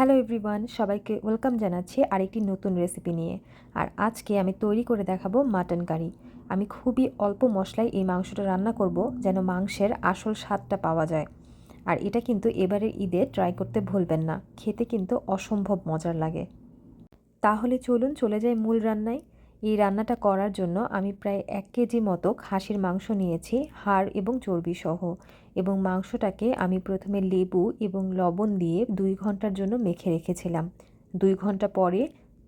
Hello everyone, সবাইকে welcome জানাচ্ছি আরেকটি নতুন রেসিপি নিয়ে। আর আজকে আমি তৈরি করে দেখাবো মাটন কারি। আমি খুবই অল্প মশলায় এই মাংসটা রান্না করব যেন মাংসের আসল স্বাদটা পাওয়া যায়। আর এটা কিন্তু এবারের ঈদে ট্রাই করতে ভুলবেন না, খেতে কিন্তু অসম্ভব মজার লাগে। তাহলে চলুন চলে যাই মূল রান্নায়। এই রান্নাটা করার জন্য আমি প্রায় এক কেজি মতো খাসির মাংস নিয়েছি, হাড় এবং চর্বি সহ এবং মাংসটাকে আমি প্রথমে লেবু এবং লবণ দিয়ে দুই ঘণ্টার জন্য মেখে রেখেছিলাম। দুই ঘণ্টা পরে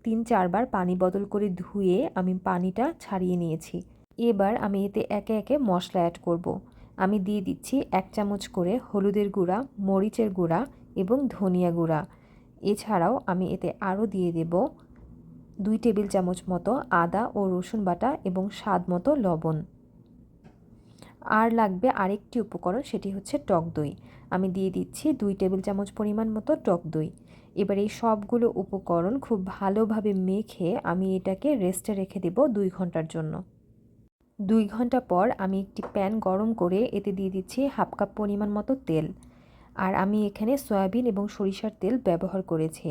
তিন চারবার পানি বদল করে ধুয়ে আমি পানিটা ছাড়িয়ে নিয়েছি। এবার আমি এতে একে একে মশলা অ্যাড করব। আমি দিয়ে দিচ্ছি এক চামচ করে হলুদের গুঁড়া, মরিচের গুঁড়া এবং ধনিয়া গুঁড়া। এছাড়াও আমি এতে আরও দিয়ে দেব দুই টেবিল চামচ মতো আদা ও রসুন বাটা এবং স্বাদ মতো লবণ। আর লাগবে আরেকটি উপকরণ, সেটি হচ্ছে টক দই। আমি দিয়ে দিচ্ছি দুই টেবিল চামচ পরিমাণ মতো টক দই। এবার এই সবগুলো উপকরণ খুব ভালোভাবে মেখে আমি এটাকে রেস্টে রেখে দেব দুই ঘণ্টার জন্য। দুই ঘণ্টা পর আমি একটি প্যান গরম করে এতে দিয়ে দিচ্ছি হাফ কাপ পরিমাণ মতো তেল। আর আমি এখানে সয়াবিন এবং সরিষার তেল ব্যবহার করেছি।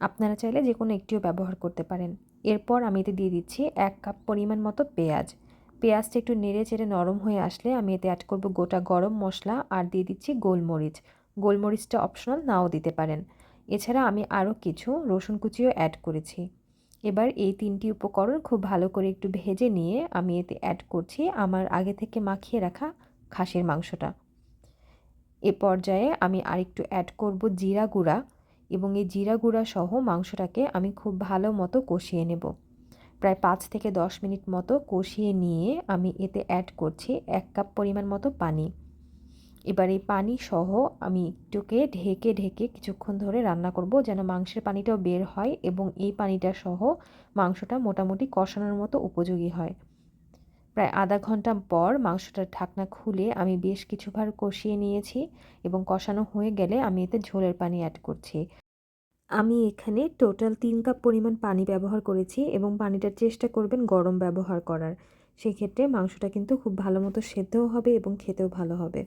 আপনারা চাইলে যে কোনো একটিও ব্যবহার করতে পারেন। এরপর আমি এতে দিয়ে দিচ্ছি এক কাপ পরিমাণ মতো পেঁয়াজ। পেঁয়াজটা একটু নেড়ে চেড়ে নরম হয়ে আসলে আমি এতে অ্যাড করব গোটা গরম মশলা আর দিয়ে দিচ্ছি গোলমরিচ। গোলমরিচটা অপশনাল নাও দিতে পারেন। এছাড়া আমি আরও কিছু রসুন কুচিও অ্যাড করেছি। এবার এই তিনটি উপকরণ খুব ভালো করে একটু ভেজে নিয়ে আমি এতে অ্যাড করছি আমার আগে থেকে মাখিয়ে রাখা খাসির মাংসটা। এ পর্যায়ে আমি আরেকটু অ্যাড করব জিরা গুঁড়া। এবং এই জিরা গুঁড়া সহ মাংসটাকে আমি খুব ভালো মতো কষিয়ে নেব। প্রায় পাঁচ থেকে দশ মিনিট মতো কষিয়ে নিয়ে আমি এতে অ্যাড করছি এক কাপ পরিমাণ মতো পানি। এবার এই পানি সহ আমি একটুকে ঢেকে ঢেকে কিছুক্ষণ ধরে রান্না করব যেন মাংসের পানিটাও বের হয় এবং এই পানিটা সহ মাংসটা মোটামুটি কষানোর মতো উপযোগী হয়। প্রায় আধা ঘণ্টা পর মাংসটার ঢাকনা খুলে আমি বেশ কিছুবার কষিয়ে নিয়েছি এবং কষানো হয়ে গেলে আমি এতে ঝোলের পানি অ্যাড করছি। আমি এখানে টোটাল তিন কাপ পরিমাণ পানি ব্যবহার করেছি এবং পানিটার চেষ্টা করবেন গরম ব্যবহার করার। সেক্ষেত্রে মাংসটা কিন্তু খুব ভালো মতো সেদ্ধও হবে এবং খেতেও ভালো হবে।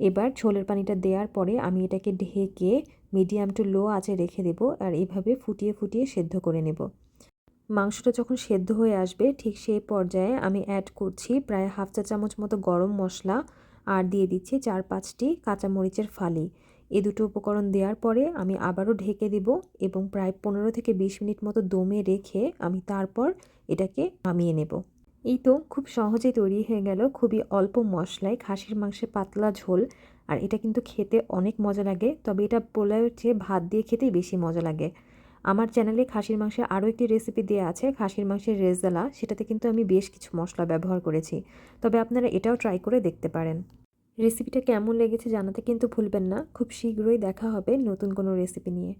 এবার ঝোলের পানিটা দেওয়ার পরে আমি এটাকে ঢেকে মিডিয়াম টু লো আঁচে রেখে দেব আর এভাবে ফুটিয়ে ফুটিয়ে সেদ্ধ করে নেব। মাংসটা যখন সেদ্ধ হয়ে আসবে, ঠিক সেই পর্যায়ে আমি অ্যাড করছি প্রায় হাফ চা চামচ মতো গরম মশলা আর দিয়ে দিচ্ছি চার পাঁচটি কাঁচামরিচের ফালি। এ দুটো উপকরণ দেওয়ার পরে আমি আবারও ঢেকে দেব এবং প্রায় পনেরো থেকে বিশ মিনিট মতো দমে রেখে আমি তারপর এটাকে নামিয়ে নেব। এই তো খুব সহজে তৈরি হয়ে গেল খুবই অল্প মশলায় খাসির মাংসের পাতলা ঝোল। আর এটা কিন্তু খেতে অনেক মজা লাগে, তবে এটা পোলাওয়ের চেয়ে ভাত দিয়ে খেতেই বেশি মজা লাগে। আমার চ্যানেলে খাসির মাংসের আরও একটি রেসিপি দেওয়া আছে, খাসির মাংসের রেজালা। সেটাতে কিন্তু আমি বেশ কিছু মশলা ব্যবহার করেছি। তবে আপনারা এটাও ট্রাই করে দেখতে পারেন। রেসিপিটা কেমন লেগেছে জানাতে কিন্তু ভুলবেন না। খুব শীঘ্রই দেখা হবে নতুন কোনো রেসিপি নিয়ে।